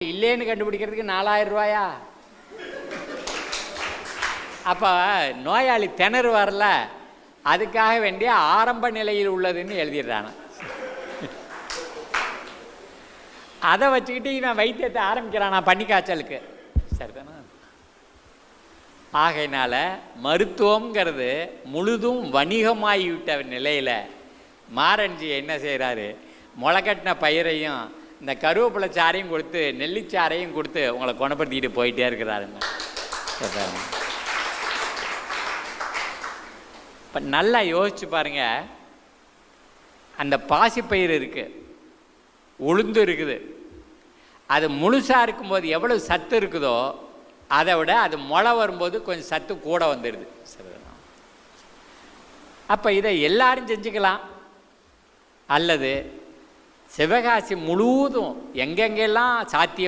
இல்லைன்னு கண்டுபிடிக்கிறதுக்கு நாலாயிரம் ரூபாயா? அப்போ நோயாளி திணறு வரல அதுக்காக வேண்டிய ஆரம்ப நிலையில் உள்ளதுன்னு எழுதிடுறான அதை வச்சுக்கிட்டு இவன் வைத்தியத்தை ஆரம்பிக்கிறானா பன்னிக்காய்ச்சலுக்கு சரிதானா? ஆகையினால மருத்துவங்கிறது முழுதும் வணிகமாகிவிட்ட நிலையில் மாரஞ்சி என்ன செய்கிறாரு முளைக்கட்டின பயிரையும் இந்த கருவேப்பிலை சாறையும் கொடுத்து நெல்லிச்சாறையும் கொடுத்து உங்களை குணப்படுத்திக்கிட்டு போயிட்டே இருக்கிறாருங்க? இப்போ நல்லா யோசிச்சு பாருங்க. அந்த பாசிப்பயிறு இருக்குது உளுந்து இருக்குது. அது முழுசாக இருக்கும்போது எவ்வளவு சத்து இருக்குதோ அதை விட அது முளை வரும்போது கொஞ்சம் சத்து கூட வந்துடுது. சரிதானா அப்போ இதை எல்லாரும் செஞ்சுக்கலாம். அல்லது சிவகாசி முழுவதும் எங்கெங்கெல்லாம் சாத்தியம்